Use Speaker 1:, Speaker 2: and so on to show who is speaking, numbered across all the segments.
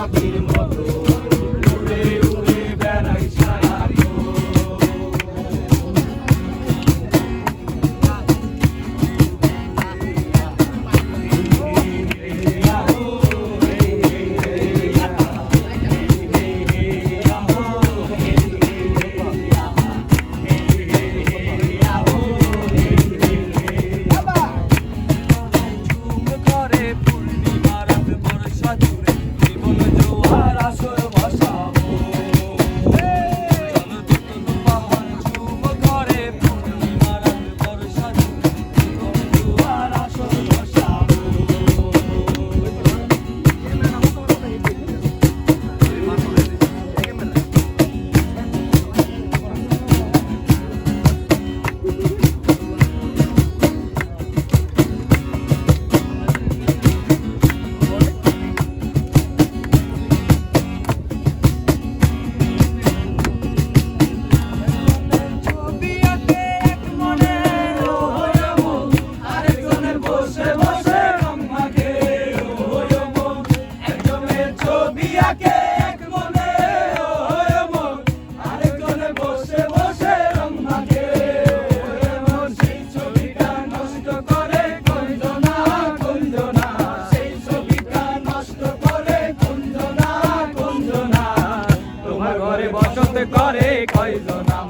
Speaker 1: I'll be ঘরে কয়জন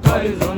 Speaker 1: Parisian.